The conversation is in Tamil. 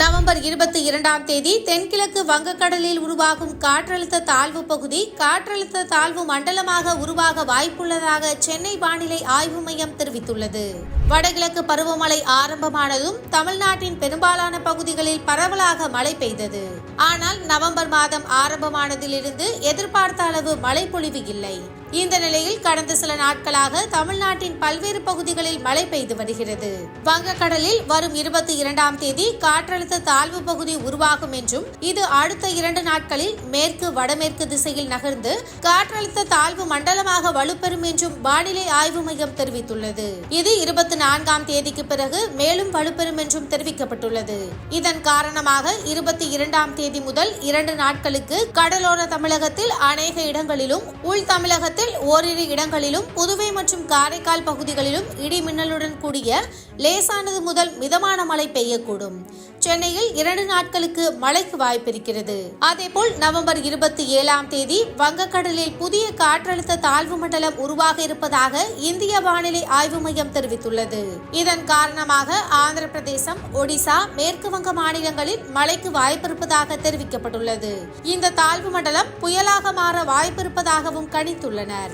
நவம்பர் இருபத்தி இரண்டாம் தேதி தென்கிழக்கு வங்கக்கடலில் உருவாகும் காற்றழுத்த தாழ்வு பகுதி காற்றழுத்த தாழ்வு மண்டலமாக உருவாக வாய்ப்புள்ளதாக சென்னை வானிலை ஆய்வு மையம் தெரிவித்துள்ளது. வடகிழக்கு பருவமழை ஆரம்பமானதும் தமிழ்நாட்டின் பெரும்பாலான பகுதிகளில் பரவலாக மழை பெய்தது. ஆனால் நவம்பர் மாதம் ஆரம்பமானதிலிருந்து எதிர்பார்த்த அளவு மழை பொழிவு இல்லை. இந்த நிலையில் கடந்த சில நாட்களாக தமிழ்நாட்டின் பல்வேறு பகுதிகளில் மழை பெய்து வருகிறது. வங்கக்கடலில் வரும் இருபத்தி இரண்டாம் தேதி காற்றழுத்த தாழ்வு பகுதி உருவாகும் என்றும் இது அடுத்த இரண்டு நாட்களில் மேற்கு வடமேற்கு திசையில் நகர்ந்து காற்றழுத்த தாழ்வு மண்டலமாக வலுப்பெறும் என்றும் வானிலை ஆய்வு மையம் தெரிவித்துள்ளது. இது இருபத்தி நான்காம் தேதிக்கு பிறகு மேலும் வலுப்பெறும் என்றும் தெரிவிக்கப்பட்டுள்ளது. இதன் காரணமாக இருபத்தி இரண்டாம் தேதி முதல் இரண்டு நாட்களுக்கு கடலோர தமிழகத்தில் அநேக இடங்களிலும் உள் தமிழகத்தில் ஓரிரு இடங்களிலும் புதுவை மற்றும் காரைக்கால் பகுதிகளிலும் இடி மின்னலுடன் கூடிய லேசானது முதல் மிதமான மழை பெய்யக்கூடும். சென்னையில் இரண்டு நாட்களுக்கு மழைக்கு வாய்ப்பிருக்கிறது. அதேபோல் நவம்பர் இருபத்தி ஏழாம் தேதி வங்கக்கடலில் புதிய காற்றழுத்த தாழ்வு மண்டலம் உருவாக இருப்பதாக இந்திய வானிலை ஆய்வு மையம் தெரிவித்துள்ளது. இதன் காரணமாக ஆந்திர பிரதேசம் ஒடிசா மேற்கு வங்க மாநிலங்களில் மழைக்கு வாய்ப்பிருப்பதாக தெரிவிக்கப்பட்டுள்ளது. இந்த தாழ்வு மண்டலம் புயலாக மாற வாய்ப்பிருப்பதாகவும் கணித்துள்ளனர். Benar.